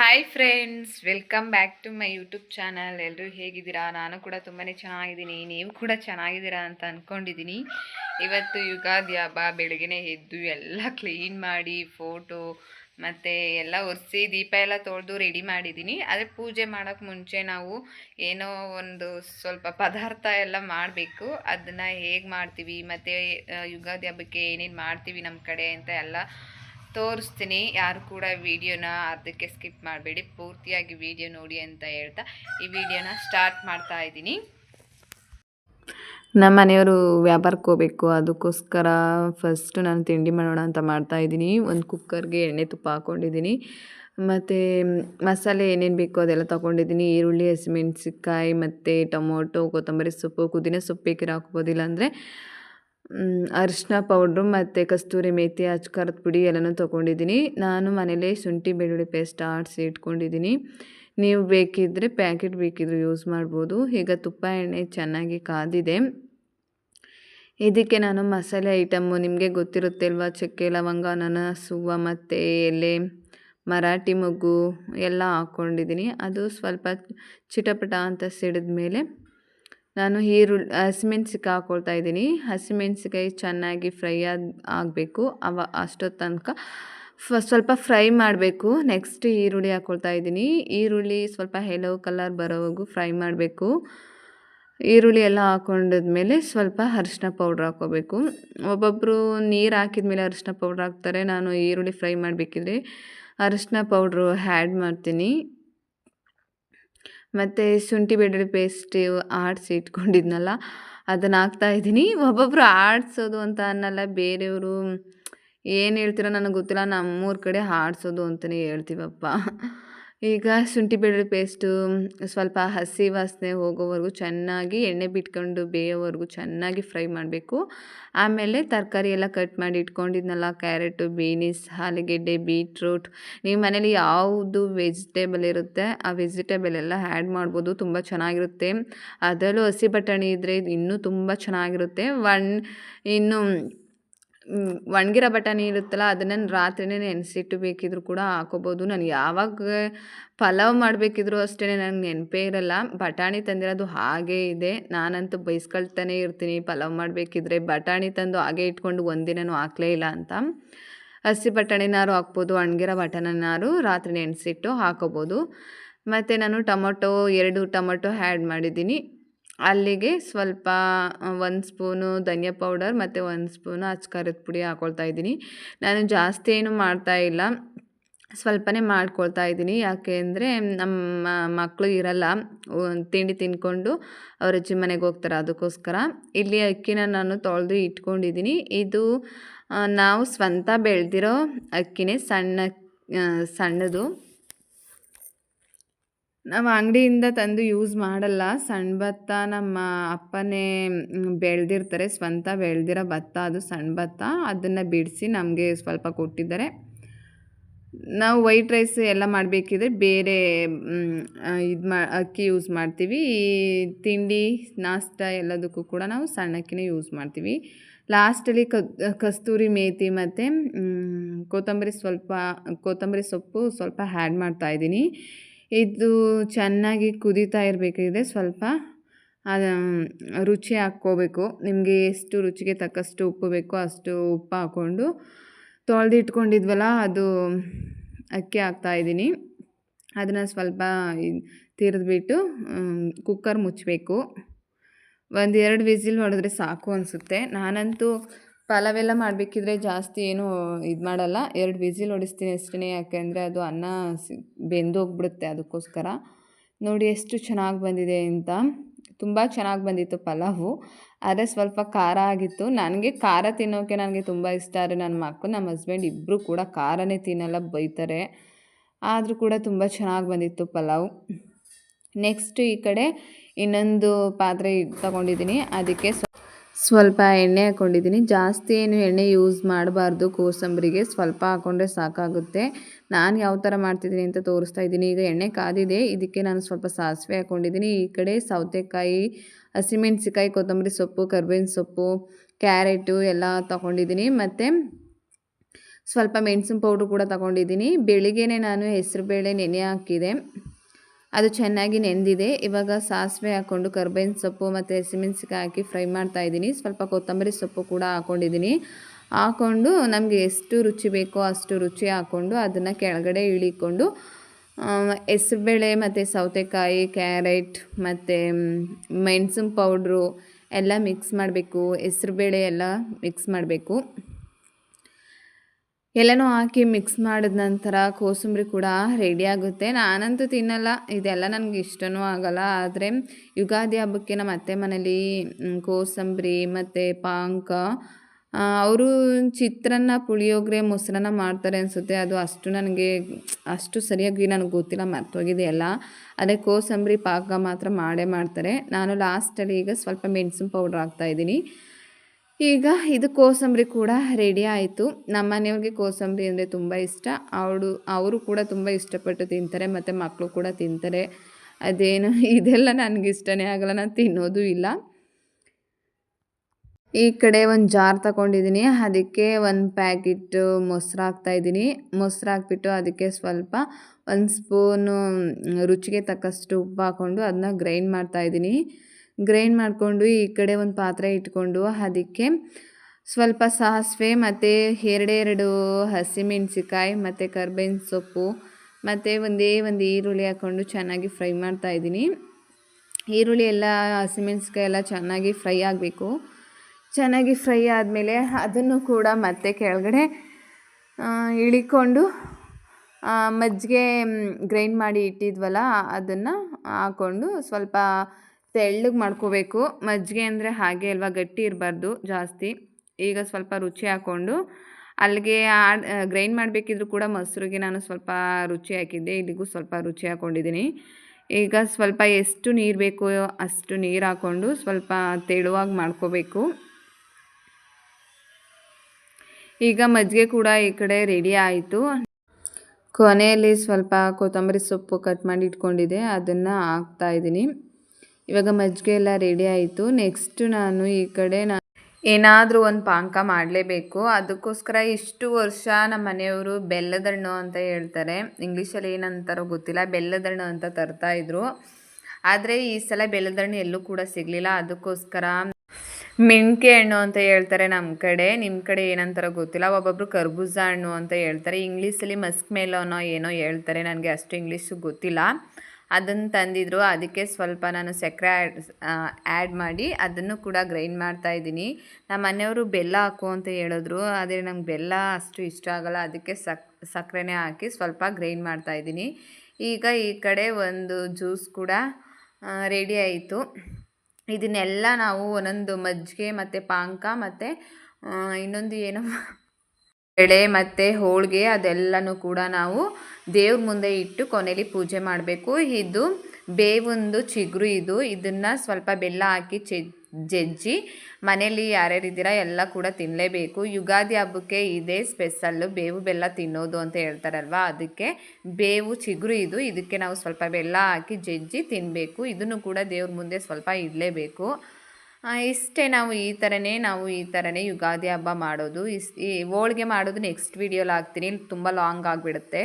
Hi friends welcome back to my YouTube channel ಎಲ್ಲರೂ ಹೇಗಿದ್ದೀರಾ? ನಾನು ಕೂಡ ತುಂಬಾ ಚೆನ್ನಾಗಿದ್ದೀನಿ. ನೀವು ಕೂಡ ಚೆನ್ನಾಗಿದ್ದೀರಾ ಅಂತ ಅಂದ್ಕೊಂಡಿದ್ದೀನಿ ಇವತ್ತು ಯುಗಾದಿ ಹಬ್ಬ ಬೆಳಗ್ಗೆ ಎದ್ದು ಎಲ್ಲ ಕ್ಲೀನ್ ಮಾಡಿ ಫೋಟೋ ಮತ್ತು ಎಲ್ಲ ಒರೆಸಿ ದೀಪ ಎಲ್ಲ ತೊಳೆದು ರೆಡಿ ಮಾಡಿದ್ದೀನಿ. ಆದರೆ ಪೂಜೆ ಮಾಡೋಕ್ಕೆ ಮುಂಚೆ ನಾವು ಏನೋ ಒಂದು ಸ್ವಲ್ಪ ಪದಾರ್ಥ ಎಲ್ಲ ಮಾಡಬೇಕು. ಅದನ್ನು ಹೇಗೆ ಮಾಡ್ತೀವಿ ಮತ್ತು ಯುಗಾದಿ ಹಬ್ಬಕ್ಕೆ ಏನೇನು ಮಾಡ್ತೀವಿ ನಮ್ಮ ಕಡೆ ಅಂತ ಎಲ್ಲ ತೋರಿಸ್ತೀನಿ. ಯಾರು ಕೂಡ ವಿಡಿಯೋನ ಅರ್ಧಕ್ಕೆ ಸ್ಕಿಪ್ ಮಾಡಬೇಡಿ. ಪೂರ್ತಿಯಾಗಿ ವಿಡಿಯೋ ನೋಡಿ ಅಂತ ಹೇಳ್ತಾ ಈ ವಿಡಿಯೋನ ಸ್ಟಾರ್ಟ್ ಮಾಡ್ತಾ ಇದ್ದೀನಿ. ನಮ್ಮ ಮನೆಯವರು ವ್ಯಾಪಾರಕ್ಕೆ ಹೋಗಬೇಕು. ಅದಕ್ಕೋಸ್ಕರ ಫಸ್ಟ್ ನಾನು ತಿಂಡಿ ಮಾಡೋಣ ಅಂತ ಮಾಡ್ತಾ ಇದ್ದೀನಿ. ಒಂದು ಕುಕ್ಕರ್ಗೆ ಎಣ್ಣೆ ತುಪ್ಪ ಹಾಕ್ಕೊಂಡಿದ್ದೀನಿ ಮತ್ತು ಮಸಾಲೆ ಏನೇನು ಬೇಕೋ ಅದೆಲ್ಲ ತೊಗೊಂಡಿದ್ದೀನಿ. ಈರುಳ್ಳಿ, ಹಸಿಮೆಣ್ಸಿನ್ಕಾಯಿ ಮತ್ತು ಟೊಮೊಟೊ, ಕೊತ್ತಂಬರಿ ಸೊಪ್ಪು, ಪುದೀನ ಸೊಪ್ಪು ಬೇಕಿರೋ ಹಾಕ್ಬೋದಿಲ್ಲ ಇಲ್ಲಾಂದರೆ ಅರಿಶಿನ ಪೌಡ್ರು ಮತ್ತು ಕಸ್ತೂರಿ ಮೇಥಿ ಅಚ್ಕಾರದ ಪುಡಿ ಎಲ್ಲನೂ ತೊಗೊಂಡಿದ್ದೀನಿ. ನಾನು ಮನೇಲೇ ಶುಂಠಿ, ಬೆಳ್ಳುಳ್ಳಿ ಪೇಸ್ಟ್ ಆಡಿಸಿ ಇಟ್ಕೊಂಡಿದ್ದೀನಿ. ನೀವು ಬೇಕಿದ್ದರೆ ಪ್ಯಾಕೆಟ್ ಬೇಕಿದ್ದರೂ ಯೂಸ್ ಮಾಡ್ಬೋದು. ಈಗ ತುಪ್ಪ ಎಣ್ಣೆ ಚೆನ್ನಾಗಿ ಕಾದಿದೆ. ಇದಕ್ಕೆ ನಾನು ಮಸಾಲೆ ಐಟಮ್ಮು, ನಿಮಗೆ ಗೊತ್ತಿರುತ್ತೆ ಅಲ್ವಾ ಚಕ್ಕೆ, ಲವಂಗ ಹೂವು ಮತ್ತು ಎಲೆ, ಮರಾಠಿ ಮೊಗ್ಗು ಎಲ್ಲ ಹಾಕ್ಕೊಂಡಿದ್ದೀನಿ. ಅದು ಸ್ವಲ್ಪ ಚಿಟಪಟ ಅಂತ ಸಿಡಿದ ಮೇಲೆ ನಾನು ಈರುಳ್ಳಿ ಹಸಿಮೆಣ್ಸಿಕಾಯಿ ಹಾಕ್ಕೊಳ್ತಾ ಇದ್ದೀನಿ. ಹಸಿಮೆಣ್ಸಿಕಾಯಿ ಚೆನ್ನಾಗಿ ಫ್ರೈ ಆಗಿ ಆಗಬೇಕು. ಅವ ಅಷ್ಟೊತ್ತು ತನಕ ಫ, ಸ್ವಲ್ಪ ಫ್ರೈ ಮಾಡಬೇಕು. ನೆಕ್ಸ್ಟ್ ಈರುಳ್ಳಿ ಹಾಕ್ಕೊಳ್ತಾ ಇದ್ದೀನಿ. ಈರುಳ್ಳಿ ಸ್ವಲ್ಪ ಹೆಲೋ ಕಲರ್ ಬರೋವರೆಗೂ ಫ್ರೈ ಮಾಡಬೇಕು. ಈರುಳ್ಳಿ ಎಲ್ಲ ಹಾಕ್ಕೊಂಡಿದ್ಮೇಲೆ ಸ್ವಲ್ಪ ಅರಿಶಿನ ಪೌಡ್ರ್ ಹಾಕ್ಕೋಬೇಕು ಒಬ್ಬೊಬ್ಬರು ನೀರು ಹಾಕಿದ ಮೇಲೆ ಅರಿಶಿನ ಪೌಡ್ರ್ ಹಾಕ್ತಾರೆ. ನಾನು ಈರುಳ್ಳಿ ಫ್ರೈ ಮಾಡಬೇಕಿದ್ರೆ ಅರಿಶಿನ ಪೌಡ್ರು ಹ್ಯಾಡ್ ಮಾಡ್ತೀನಿ. ಮತ್ತು ಶುಂಠಿ ಬೆಳ್ಳುಳ್ಳಿ ಪೇಸ್ಟ್ ಆಡಿಸಿ ಇಟ್ಕೊಂಡಿದ್ನಲ್ಲ, ಅದನ್ನು ಹಾಕ್ತಾ ಇದ್ದೀನಿ. ಒಬ್ಬೊಬ್ಬರು ಆಡಿಸೋದು ಅಂತ ಅನ್ನಲ್ಲ, ಬೇರೆಯವರು ಏನು ಹೇಳ್ತೀರೋ ನನಗೆ ಗೊತ್ತಿಲ್ಲ, ನಮ್ಮೂರ ಕಡೆ ಆಡ್ಸೋದು ಅಂತಲೇ ಹೇಳ್ತೀವಪ್ಪ. ಈಗ ಶುಂಠಿ ಬೆಳ್ಳುಳ್ಳಿ ಪೇಸ್ಟು ಸ್ವಲ್ಪ ಹಸಿ ವಾಸನೆ ಹೋಗೋವರೆಗೂ ಚೆನ್ನಾಗಿ ಎಣ್ಣೆ ಬಿಟ್ಕೊಂಡು ಬೇಯೋವರೆಗೂ ಚೆನ್ನಾಗಿ ಫ್ರೈ ಮಾಡಬೇಕು. ಆಮೇಲೆ ತರಕಾರಿ ಎಲ್ಲ ಕಟ್ ಮಾಡಿ ಇಟ್ಕೊಂಡಿದ್ನಲ್ಲ ಕ್ಯಾರೆಟು ಬೀನಿಸ್ ಆಲೂಗೆಡ್ಡೆ ಬೀಟ್ರೂಟ್ ನಿಮ್ಮ ಮನೇಲಿ ಯಾವುದು ವೆಜಿಟೇಬಲ್ ಇರುತ್ತೆ, ಆ ವೆಜಿಟೇಬಲ್ ಎಲ್ಲ ಆ್ಯಡ್ ಮಾಡ್ಬೋದು, ತುಂಬ ಚೆನ್ನಾಗಿರುತ್ತೆ. ಅದರಲ್ಲೂ ಹಸಿ ಬಟಾಣಿ ಇದ್ದರೆ ಇನ್ನೂ ತುಂಬ ಚೆನ್ನಾಗಿರುತ್ತೆ. ಒನ್ ಇನ್ನು ಒಣಗಿರೋ ಬಟಾಣಿ ಇರುತ್ತಲ್ಲ, ಅದನ್ನ ರಾತ್ರಿನೇ ನೆನೆಸಿಟ್ಟು ಬೇಕಿದ್ರೂ ಕೂಡ ಹಾಕೋಬೋದು. ನಾನು ಯಾವಾಗ ಪಲಾವ್ ಮಾಡಬೇಕಿದ್ರು ಅಷ್ಟೇ ನನಗೆ ನೆನಪೇ ಇರಲ್ಲ. ಬಟಾಣಿ ತಂದಿರೋದು ಹಾಗೇ ಇದೆ. ನಾನಂತೂ ಬೈಸ್ಕೊಳ್ತಾನೆ ಇರ್ತೀನಿ, ಪಲಾವ್ ಮಾಡಬೇಕಿದ್ರೆ. ಬಟಾಣಿ ತಂದು ಹಾಗೆ ಇಟ್ಕೊಂಡು ಒಂದಿನೂ ಹಾಕಲೇ ಇಲ್ಲ ಅಂತ. ಹಸಿ ಬಟಾಣಿನಾರು ಹಾಕ್ಬೋದು, ಒಣಗಿರೋ ಬಟಾಣಿನಾರು ರಾತ್ರಿ ನೆನೆಸಿಟ್ಟು ಹಾಕೋಬೋದು. ಮತ್ತು ನಾನು ಟೊಮೊಟೊ, ಎರಡು ಟೊಮೊಟೊ ಆ್ಯಡ್ ಮಾಡಿದ್ದೀನಿ. ಅಲ್ಲಿಗೆ ಸ್ವಲ್ಪ ಒಂದು ಸ್ಪೂನು ಧನಿಯಾ ಪೌಡರ್ ಮತ್ತು ಒಂದು ಸ್ಪೂನು ಅಚ್ಕಾರದ ಪುಡಿ ಹಾಕ್ಕೊಳ್ತಾ ಇದ್ದೀನಿ. ನಾನು ಜಾಸ್ತಿ ಏನು ಮಾಡ್ತಾಯಿಲ್ಲ ಸ್ವಲ್ಪನೇ ಮಾಡ್ಕೊಳ್ತಾ ಇದ್ದೀನಿ. ಯಾಕೆ ಅಂದರೆ ನಮ್ಮ ಮಕ್ಕಳು ಇರಲ್ಲ. ತಿಂಡಿ ತಿಂದ್ಕೊಂಡು ಅವ್ರ ಅಜ್ಜಿ ಮನೆಗೆ ಹೋಗ್ತಾರೆ ಅದಕ್ಕೋಸ್ಕರ. ಇಲ್ಲಿ ಅಕ್ಕಿನ ನಾನು ತೊಳೆದು ಇಟ್ಕೊಂಡಿದ್ದೀನಿ. ಇದು ನಾವು ಸ್ವಂತ ಬೆಳೆದಿರೋ ಅಕ್ಕಿನೇ ಸಣ್ಣ ಸಣ್ಣದು. ನಾವು ಅಂಗಡಿಯಿಂದ ತಂದು ಯೂಸ್ ಮಾಡಲ್ಲ. ಸಣ್ಣ ಭತ್ತ ನಮ್ಮ ಅಪ್ಪನೇ ಬೆಳೆದಿರ್ತಾರೆ. ಸ್ವಂತ ಬೆಳೆದಿರೋ ಭತ್ತ ಅದು ಸಣ್ಣ ಭತ್ತ ಅದನ್ನು ಬಿಡಿಸಿ ನಮಗೆ ಸ್ವಲ್ಪ ಕೊಟ್ಟಿದ್ದಾರೆ. ನಾವು ವೈಟ್ ರೈಸ್ ಎಲ್ಲ ಮಾಡಬೇಕಿದ್ರೆ ಬೇರೆ ಇದು ಮಾ, ಅಕ್ಕಿ ಯೂಸ್ ಮಾಡ್ತೀವಿ. ಈ ತಿಂಡಿ, ನಾಷ್ಟ ಎಲ್ಲದಕ್ಕೂ ಕೂಡ ನಾವು ಸಣ್ಣ ಅಕ್ಕಿನೇ ಯೂಸ್ ಮಾಡ್ತೀವಿ ಲಾಸ್ಟಲ್ಲಿ ಕಸ್ತೂರಿ ಮೇಥಿ ಮತ್ತು ಕೊತ್ತಂಬರಿ ಸ್ವಲ್ಪ, ಕೊತ್ತಂಬರಿ ಸೊಪ್ಪು ಸ್ವಲ್ಪ ಹ್ಯಾಡ್ ಮಾಡ್ತಾಯಿದ್ದೀನಿ ಇದು ಚೆನ್ನಾಗಿ ಕುದೀತಾ ಇರಬೇಕಿದೆ ಸ್ವಲ್ಪ. ರುಚಿ ಹಾಕ್ಕೋಬೇಕು. ನಿಮಗೆ ಎಷ್ಟು ರುಚಿಗೆ ತಕ್ಕಷ್ಟು ಉಪ್ಪು ಬೇಕೋ ಅಷ್ಟು ಉಪ್ಪು ಹಾಕ್ಕೊಂಡು ತೊಳೆದಿಟ್ಕೊಂಡಿದ್ವಲ್ಲ, ಅದು ಅಕ್ಕಿ ಹಾಕ್ತಾಯಿದ್ದೀನಿ ಅದನ್ನು ಸ್ವಲ್ಪ ತಿರಿದ್ಬಿಟ್ಟು ಕುಕ್ಕರ್ ಮುಚ್ಚಬೇಕು ಒಂದು ಎರಡು ವಿಸಿಲ್ ಹೊಡೆದ್ರೆ ಸಾಕು ಅನಿಸುತ್ತೆ. ನಾನಂತೂ ಪಲಾವೆಲ್ಲ ಮಾಡಬೇಕಿದ್ರೆ ಜಾಸ್ತಿ ಏನು ಇದು ಮಾಡಲ್ಲ. ಎರಡು ವಿಸಿಲ್ ಹೊಡಿಸ್ತೀನಿ ಅಷ್ಟೇ ಯಾಕೆಂದರೆ ಅದು ಅನ್ನ ಬೆಂದೋಗ್ಬಿಡುತ್ತೆ ಅದಕ್ಕೋಸ್ಕರ. ನೋಡಿ ಎಷ್ಟು ಚೆನ್ನಾಗಿ ಬಂದಿದೆ ಅಂತ. ತುಂಬ ಚೆನ್ನಾಗಿ ಬಂದಿತ್ತು ಪಲಾವು. ಆದರೆ ಸ್ವಲ್ಪ ಖಾರ ಆಗಿತ್ತು. ನನಗೆ ಖಾರ ತಿನ್ನೋಕೆ ನನಗೆ ತುಂಬ ಇಷ್ಟ. ಆದರೆ ನನ್ನ ಮಕ್ಕಳು ನಮ್ಮ ಹಸ್ಬೆಂಡ್ ಇಬ್ಬರು ಕೂಡ ಖಾರನೇ ತಿನ್ನಲ್ಲ, ಬೈತಾರೆ. ಆದರೂ ಕೂಡ ತುಂಬ ಚೆನ್ನಾಗಿ ಬಂದಿತ್ತು ಪಲಾವು. ನೆಕ್ಸ್ಟ್ ಈ ಕಡೆ ಇನ್ನೊಂದು ಪಾತ್ರೆ ತಗೊಂಡಿದ್ದೀನಿ. ಅದಕ್ಕೆ ಸ್ವಲ್ಪ ಎಣ್ಣೆ ಹಾಕ್ಕೊಂಡಿದ್ದೀನಿ ಜಾಸ್ತಿ ಏನು ಎಣ್ಣೆ ಯೂಸ್ ಮಾಡಬಾರ್ದು. ಕೋಸಂಬರಿಗೆ ಸ್ವಲ್ಪ ಹಾಕ್ಕೊಂಡ್ರೆ ಸಾಕಾಗುತ್ತೆ. ನಾನು ಯಾವ ಥರ ಮಾಡ್ತಿದ್ದೀನಿ ಅಂತ ತೋರಿಸ್ತಾ ಇದ್ದೀನಿ. ಈಗ ಎಣ್ಣೆ ಕಾದಿದೆ. ಇದಕ್ಕೆ ನಾನು ಸ್ವಲ್ಪ ಸಾಸಿವೆ ಹಾಕ್ಕೊಂಡಿದ್ದೀನಿ ಈ ಕಡೆ ಸೌತೆಕಾಯಿ ಹಸಿಮೆಣ್ಸಿಕಾಯಿ ಕೊತ್ತಂಬರಿ ಸೊಪ್ಪು, ಕರ್ಬೇವಿನ ಸೊಪ್ಪು, ಕ್ಯಾರೆಟು ಎಲ್ಲ ತಗೊಂಡಿದ್ದೀನಿ. ಮತ್ತು ಸ್ವಲ್ಪ ಮೆಣಸಿನ ಪೌಡ್ರು ಕೂಡ ತಗೊಂಡಿದ್ದೀನಿ. ಬೆಳಿಗ್ಗೆನೇ ನಾನು ಹೆಸರುಬೇಳೆ ನೆನೆ ಹಾಕಿದೆ. ಅದು ಚೆನ್ನಾಗಿ ನೆಂದಿದೆ. ಇವಾಗ ಸಾಸಿವೆ ಹಾಕ್ಕೊಂಡು ಕರ್ಬೇವಿನ ಸೊಪ್ಪು ಮತ್ತು ಹಸಿಮೆಣ್ಸಿಕಾಯಿ ಹಾಕಿ ಫ್ರೈ ಮಾಡ್ತಾ ಇದ್ದೀನಿ. ಸ್ವಲ್ಪ ಕೊತ್ತಂಬರಿ ಸೊಪ್ಪು ಕೂಡ ಹಾಕ್ಕೊಂಡಿದ್ದೀನಿ ಹಾಕ್ಕೊಂಡು ನಮಗೆ ಎಷ್ಟು ರುಚಿ ಬೇಕೋ ಅಷ್ಟು ರುಚಿ ಹಾಕ್ಕೊಂಡು ಅದನ್ನು ಕೆಳಗಡೆ ಇಳಿಕೊಂಡು ಹೆಸ್ರುಬೇಳೆ ಮತ್ತು ಸೌತೆಕಾಯಿ, ಕ್ಯಾರೆಟ್ ಮತ್ತು ಮೆಣಸಿನ ಪೌಡ್ರು ಎಲ್ಲ ಮಿಕ್ಸ್ ಮಾಡಬೇಕು. ಹೆಸ್ರುಬೇಳೆ ಎಲ್ಲ ಮಿಕ್ಸ್ ಮಾಡಬೇಕು. ಎಲ್ಲನೂ ಹಾಕಿ ಮಿಕ್ಸ್ ಮಾಡಿದ ನಂತರ ಕೋಸಂಬರಿ ಕೂಡ ರೆಡಿ ಆಗುತ್ತೆ. ನಾನಂತೂ ತಿನ್ನಲ್ಲ, ಇದೆಲ್ಲ ನನಗೆ ಇಷ್ಟನೂ ಆಗಲ್ಲ. ಆದರೆ ಯುಗಾದಿ ಹಬ್ಬಕ್ಕೆ ನಮ್ಮ ಅತ್ತೆ ಮನೇಲಿ ಕೋಸಂಬರಿ ಮತ್ತು ಪಾಂಕ ಅವರು ಚಿತ್ರಾನ್ನ, ಪುಳಿಯೋಗರೆ, ಮೊಸರನ್ನ ಮಾಡ್ತಾರೆ ಅನಿಸುತ್ತೆ. ಅದು ಅಷ್ಟು ನನಗೆ, ಅಷ್ಟು ಸರಿಯಾಗಿ ನನಗೆ ಗೊತ್ತಿಲ್ಲ, ಮರ್ತೋಗಿದೆ ಎಲ್ಲ. ಅದೇ ಕೋಸಂಬರಿ ಪಾಕ ಮಾತ್ರ ಮಾಡೇ ಮಾಡ್ತಾರೆ. ನಾನು ಲಾಸ್ಟಲ್ಲಿ ಈಗ ಸ್ವಲ್ಪ ಮೆಣಸಿನ ಪೌಡ್ರ್ ಹಾಕ್ತಾಯಿದ್ದೀನಿ ಈಗ ಇದು ಕೋಸಂಬರಿ ಕೂಡ ರೆಡಿ ಆಯಿತು. ನಮ್ಮ ಮನೆಯವ್ರಿಗೆ ಕೋಸಂಬರಿ ಅಂದರೆ ತುಂಬ ಇಷ್ಟ. ಅವಳು, ಅವರು ಕೂಡ ತುಂಬ ಇಷ್ಟಪಟ್ಟು ತಿಂತಾರೆ ಮತ್ತು ಮಕ್ಕಳು ಕೂಡ ತಿಂತಾರೆ. ಅದೇನು ಇದೆಲ್ಲ ನನಗೆ ಇಷ್ಟನೇ ಆಗಲ್ಲ, ನಾನು ತಿನ್ನೋದು ಇಲ್ಲ. ಈ ಕಡೆ ಒಂದು ಜಾರ್ ತಗೊಂಡಿದ್ದೀನಿ ಅದಕ್ಕೆ ಒಂದು ಪ್ಯಾಕೆಟ್ ಮೊಸರು ಹಾಕ್ತಾಯಿದ್ದೀನಿ ಮೊಸರು ಹಾಕ್ಬಿಟ್ಟು ಅದಕ್ಕೆ ಸ್ವಲ್ಪ ಒಂದು ಸ್ಪೂನು ರುಚಿಗೆ ತಕ್ಕಷ್ಟು ಉಪ್ಪು ಹಾಕ್ಕೊಂಡು ಅದನ್ನ ಗ್ರೈಂಡ್ ಮಾಡ್ತಾಯಿದ್ದೀನಿ ಗ್ರೈಂಡ್ ಮಾಡಿಕೊಂಡು ಈ ಕಡೆ ಒಂದು ಪಾತ್ರೆ ಇಟ್ಕೊಂಡು ಅದಕ್ಕೆ ಸ್ವಲ್ಪ ಸಾಸಿವೆ ಮತ್ತು ಎರಡೆರಡು ಹಸಿಮೆಣಸಿಕಾಯಿ ಮತ್ತು ಕರ್ಬೇವಿನ ಸೊಪ್ಪು ಮತ್ತು ಒಂದೇ ಒಂದು ಈರುಳ್ಳಿ ಹಾಕ್ಕೊಂಡು ಚೆನ್ನಾಗಿ ಫ್ರೈ ಮಾಡ್ತಾಯಿದ್ದೀನಿ ಈರುಳ್ಳಿ ಎಲ್ಲ ಹಸಿಮೆಣಸಿಕಾಯಿ ಎಲ್ಲ ಚೆನ್ನಾಗಿ ಫ್ರೈ ಆಗಬೇಕು. ಚೆನ್ನಾಗಿ ಫ್ರೈ ಆದಮೇಲೆ ಅದನ್ನು ಕೂಡ ಮತ್ತೆ ಕೆಳಗಡೆ ಇಳಿಕೊಂಡು ಮಜ್ಜಿಗೆ ಗ್ರೈಂಡ್ ಮಾಡಿ ಇಟ್ಟಿದ್ವಲ್ಲ, ಅದನ್ನು ಹಾಕ್ಕೊಂಡು ಸ್ವಲ್ಪ ತೆಳ್ಳಗೆ ಮಾಡ್ಕೋಬೇಕು. ಮಜ್ಜಿಗೆ ಅಂದರೆ ಹಾಗೆ ಅಲ್ವಾ, ಗಟ್ಟಿ ಇರಬಾರ್ದು ಜಾಸ್ತಿ. ಈಗ ಸ್ವಲ್ಪ ರುಚಿ ಹಾಕ್ಕೊಂಡು ಅಲ್ಲಿಗೆ ಆಡ್ ಗ್ರೈಂಡ್ ಮಾಡಬೇಕಿದ್ರು ಕೂಡ ಮೊಸರಿಗೆ ನಾನು ಸ್ವಲ್ಪ ರುಚಿ ಹಾಕಿದ್ದೆ. ಇಲ್ಲಿಗೂ ಸ್ವಲ್ಪ ರುಚಿ ಹಾಕ್ಕೊಂಡಿದ್ದೀನಿ ಈಗ ಸ್ವಲ್ಪ ಎಷ್ಟು ನೀರು ಬೇಕೋ ಅಷ್ಟು ನೀರು ಹಾಕ್ಕೊಂಡು ಸ್ವಲ್ಪ ತೆಳುವಾಗಿ ಮಾಡ್ಕೋಬೇಕು. ಈಗ ಮಜ್ಜಿಗೆ ಕೂಡ ಈ ಕಡೆ ರೆಡಿ ಆಯಿತು. ಕೊನೆಯಲ್ಲಿ ಸ್ವಲ್ಪ ಕೊತ್ತಂಬರಿ ಸೊಪ್ಪು ಕಟ್ ಮಾಡಿ ಇಟ್ಕೊಂಡಿದ್ದೆ. ಅದನ್ನು ಇದ್ದೀನಿ. ಇವಾಗ ಮಜ್ಜಿಗೆ ಎಲ್ಲ ರೆಡಿ ಆಯಿತು. ನೆಕ್ಸ್ಟ್ ನಾನು ಈ ಕಡೆ ನಾನು ಏನಾದರೂ ಒಂದು ಪಾಕ ಮಾಡಲೇಬೇಕು. ಅದಕ್ಕೋಸ್ಕರ ಇಷ್ಟು ವರ್ಷ ನಮ್ಮ ಮನೆಯವರು ಬೆಲ್ಲದಣ್ಣು ಅಂತ ಹೇಳ್ತಾರೆ. ಇಂಗ್ಲೀಷಲ್ಲಿ ಏನಂತಾರೋ ಗೊತ್ತಿಲ್ಲ. ಬೆಲ್ಲದಣ್ಣು ಅಂತ ತರ್ತಾ ಇದ್ರು. ಆದರೆ ಈ ಸಲ ಬೆಲ್ಲದಣ್ಣು ಎಲ್ಲೂ ಕೂಡ ಸಿಗಲಿಲ್ಲ. ಅದಕ್ಕೋಸ್ಕರ ಮೆಣಕೆ ಹಣ್ಣು ಅಂತ ಹೇಳ್ತಾರೆ ನಮ್ಮ ಕಡೆ. ನಿಮ್ಮ ಕಡೆ ಏನಂತಾರೋ ಗೊತ್ತಿಲ್ಲ. ಒಬ್ಬೊಬ್ರು ಕರ್ಬೂಜ ಹಣ್ಣು ಅಂತ ಹೇಳ್ತಾರೆ. ಇಂಗ್ಲೀಷಲ್ಲಿ ಮಸ್ಕ್ ಮೇಲೋನೋ ಏನೋ ಹೇಳ್ತಾರೆ. ನನಗೆ ಅಷ್ಟು ಇಂಗ್ಲೀಷು ಗೊತ್ತಿಲ್ಲ. ಅದನ್ನು ತಂದಿದ್ರು. ಅದಕ್ಕೆ ಸ್ವಲ್ಪ ನಾನು ಸಕ್ಕರೆ ಆ್ಯಡ್ ಆ್ಯಡ್ ಮಾಡಿ ಅದನ್ನು ಕೂಡ ಗ್ರೈಂಡ್ ಮಾಡ್ತಾ ಇದ್ದೀನಿ. ನಮ್ಮ ಮನೆಯವರು ಬೆಲ್ಲ ಹಾಕು ಅಂತ ಹೇಳಿದ್ರು. ಆದರೆ ನಂಗೆ ಬೆಲ್ಲ ಅಷ್ಟು ಇಷ್ಟ ಆಗಲ್ಲ. ಅದಕ್ಕೆ ಸಕ್, ಸಕ್ಕರೆನೇ ಹಾಕಿ ಸ್ವಲ್ಪ ಗ್ರೈಂಡ್ ಮಾಡ್ತಾ ಇದ್ದೀನಿ. ಈಗ ಈ ಕಡೆ ಒಂದು ಜ್ಯೂಸ್ ಕೂಡ ರೆಡಿ ಆಯಿತು. ಇದನ್ನೆಲ್ಲ ನಾವು ಒಂದೊಂದು ಮಜ್ಜಿಗೆ ಮತ್ತು ಪಾಂಕ ಮತ್ತು ಇನ್ನೊಂದು ಏನು ಬೆಳೆ ಮತ್ತು ಹೋಳಿಗೆ ಅದೆಲ್ಲನೂ ಕೂಡ ನಾವು ದೇವ್ರ ಮುಂದೆ ಇಟ್ಟು ಕೊನೆಯಲ್ಲಿ ಪೂಜೆ ಮಾಡಬೇಕು. ಇದು ಬೇವೊಂದು ಚಿಗುರು ಇದು. ಇದನ್ನು ಸ್ವಲ್ಪ ಬೆಲ್ಲ ಹಾಕಿ ಜಜ್ಜಿ ಮನೇಲಿ ಯಾರ್ಯಾರು ಇದ್ದೀರಾ ಎಲ್ಲ ಕೂಡ ತಿನ್ನಲೇಬೇಕು ಯುಗಾದಿ ಹಬ್ಬಕ್ಕೆ ಇದೇ ಸ್ಪೆಷಲ್ಲು ಬೇವು ಬೆಲ್ಲ ತಿನ್ನೋದು ಅಂತ ಹೇಳ್ತಾರಲ್ವ? ಅದಕ್ಕೆ ಬೇವು ಚಿಗುರು ಇದು. ಇದಕ್ಕೆ ನಾವು ಸ್ವಲ್ಪ ಬೆಲ್ಲ ಹಾಕಿ ಜಜ್ಜಿ ತಿನ್ನಬೇಕು ಇದನ್ನು ಕೂಡ ದೇವ್ರ ಮುಂದೆ ಸ್ವಲ್ಪ ಇಡಲೇಬೇಕು. ಇಷ್ಟೇ ನಾವು ಈ ಥರನೇ ನಾವು ಈ ಥರನೇ ಯುಗಾದಿ ಹಬ್ಬ ಮಾಡೋದು. ಇಸ್, ಈ ಹೋಳ್ಗೆ ಮಾಡೋದು ನೆಕ್ಸ್ಟ್ ವೀಡಿಯೋಲಿ ಹಾಕ್ತೀನಿ. ತುಂಬ ಲಾಂಗ್ ಆಗಿಬಿಡುತ್ತೆ.